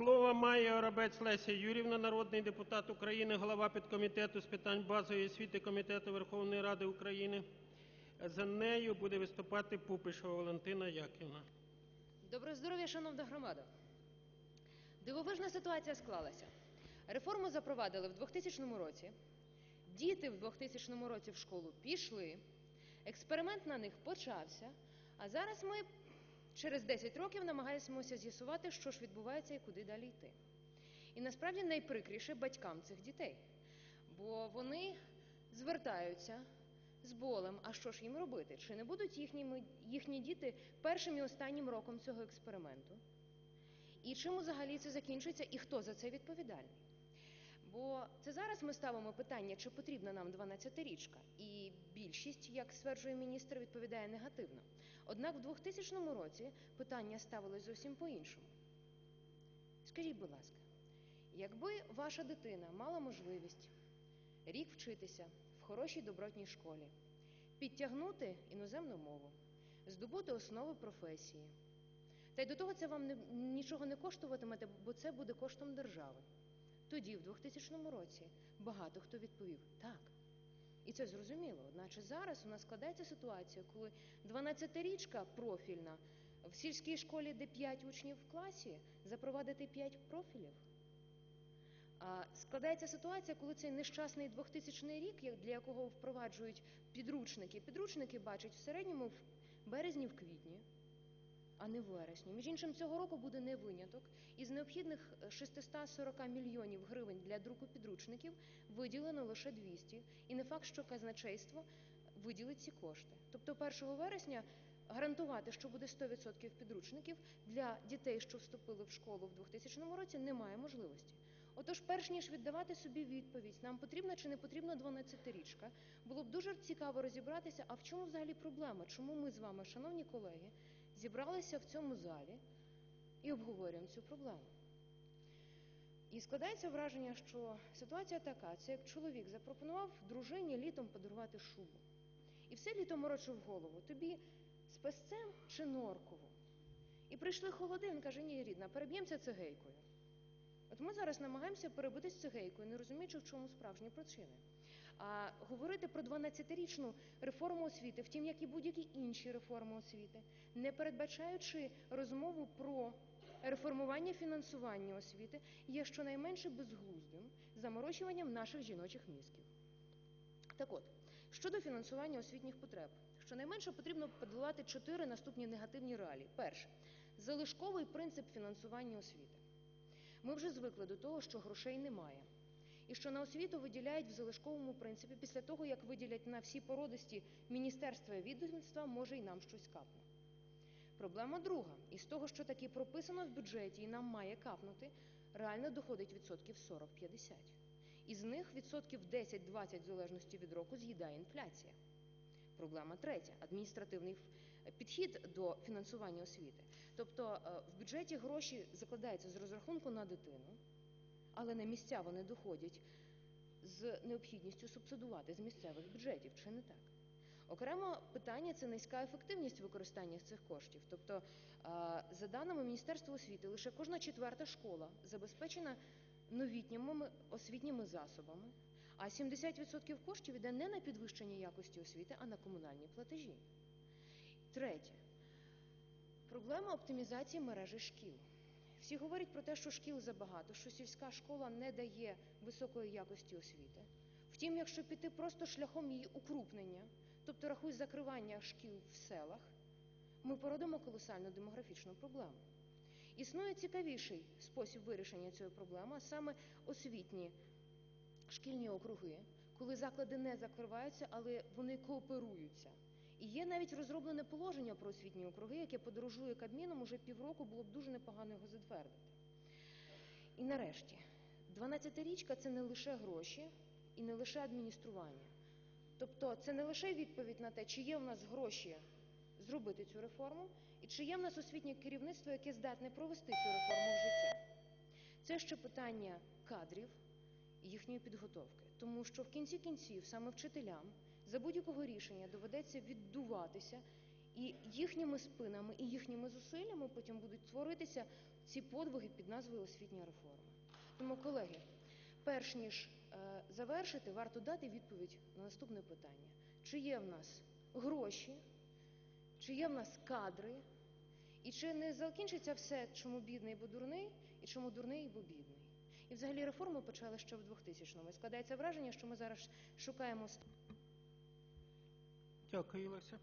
Слово має Оробець Леся Юрівна, народний депутат України, голова підкомітету з питань базової освіти Комітету Верховної Ради України. За нею буде виступати Пупишева Валентина Яківна. Доброго здоров'я, шановна громада. Дивовижна ситуація склалася. Реформу запровадили в 2000 році. Діти в 2000 році в школу пішли. Експеримент на них почався. А зараз ми через 10 років намагаємося з'ясувати, що ж відбувається і куди далі йти. І насправді найприкріше батькам цих дітей. Бо вони звертаються з болем, а що ж їм робити? Чи не будуть їхніми, їхні діти першим і останнім роком цього експерименту? І чим взагалі це закінчиться, і хто за це відповідальний? Бо це зараз ми ставимо питання, чи потрібна нам 12-річка, і більшість, як стверджує міністр, відповідає негативно. Однак в 2000 році питання ставилось зовсім по-іншому. Скажіть, будь ласка, якби ваша дитина мала можливість рік вчитися в хорошій добротній школі, підтягнути іноземну мову, здобути основи професії, та й до того це вам нічого не коштуватиме, бо це буде коштом держави. Тоді, в 2000 році, багато хто відповів так. І це зрозуміло. Одначе зараз у нас складається ситуація, коли 12-річка профільна в сільській школі, де 5 учнів в класі, запровадити 5 профілів. А складається ситуація, коли цей нещасний 2000 рік, для якого впроваджують підручники, підручники бачать в середньому в березні, в квітні, а не вересні. Між іншим, цього року буде не виняток. Із необхідних е, 640 мільйонів гривень для друку підручників виділено лише 200. І не факт, що казначейство виділить ці кошти. Тобто 1 вересня гарантувати, що буде 100% підручників для дітей, що вступили в школу в 2000 році, немає можливості. Отож, перш ніж віддавати собі відповідь, нам потрібна чи не потрібна 12-річка, було б дуже цікаво розібратися, а в чому взагалі проблема? Чому ми з вами, шановні колеги, зібралися в цьому залі і обговорюємо цю проблему? І складається враження, що ситуація така: це як чоловік запропонував дружині літом подарувати шубу. І все літо морочив голову. Тобі з песцем чи норкову? І прийшли холоди, він каже, ні, рідна, переб'ємося цегейкою. От ми зараз намагаємося перебитись цегейкою, не розуміючи, в чому справжні причини. А говорити про 12-річну реформу освіти, втім, як і будь-які інші реформи освіти, не передбачаючи розмову про реформування фінансування освіти, є щонайменше безглуздим заморочуванням наших жіночих мізків. Так от, щодо фінансування освітніх потреб, щонайменше потрібно подолати чотири наступні негативні реалії. Перше залишковий принцип фінансування освіти. Ми вже звикли до того, що грошей немає. І що на освіту виділяють в залишковому принципі після того, як виділять на всі породисті міністерства і відомства, може і нам щось капне. Проблема друга. Із того, що таки прописано в бюджеті і нам має капнути, реально доходить відсотків 40-50. Із них відсотків 10-20 в залежності від року з'їдає інфляція. Проблема третя адміністративний підхід до фінансування освіти. Тобто е, в бюджеті гроші закладаються з розрахунку на дитину, але на місця вони доходять з необхідністю субсидувати з місцевих бюджетів, чи не так? Окремо питання це низька ефективність використання цих коштів. Тобто, е, за даними Міністерства освіти, лише кожна четверта школа забезпечена новітніми освітніми засобами, а 70% коштів йде не на підвищення якості освіти, а на комунальні платежі. Третє. Проблема оптимізації мережі шкіл. Всі говорять про те, що шкіл забагато, що сільська школа не дає високої якості освіти. Втім, якщо піти просто шляхом її укрупнення, тобто рахуй закривання шкіл в селах, ми породимо колосальну демографічну проблему. Існує цікавіший спосіб вирішення цієї проблеми, а саме освітні шкільні округи, коли заклади не закриваються, але вони кооперуються. І є навіть розроблене положення про освітні округи, яке подорожує Кабміном уже півроку, було б дуже непогано його затвердити. І нарешті, 12-річка це не лише гроші і не лише адміністрування. Тобто це не лише відповідь на те, чи є в нас гроші зробити цю реформу, і чи є в нас освітнє керівництво, яке здатне провести цю реформу в життя. Це ще питання кадрів і їхньої підготовки. Тому що в кінці кінців саме вчителям за будь-якого рішення доведеться віддуватися І їхніми спинами і їхніми зусиллями потім будуть творитися ці подвиги під назвою освітня реформа. Тому, колеги, перш ніж е, завершити, варто дати відповідь на наступне питання: чи є в нас гроші, чи є в нас кадри, і чи не закінчиться все, чому бідний, бо дурний, і чому дурний, бо бідний. І взагалі реформу почали ще в 2000-му. І складається враження, що ми зараз шукаємо Дякую, Олеся.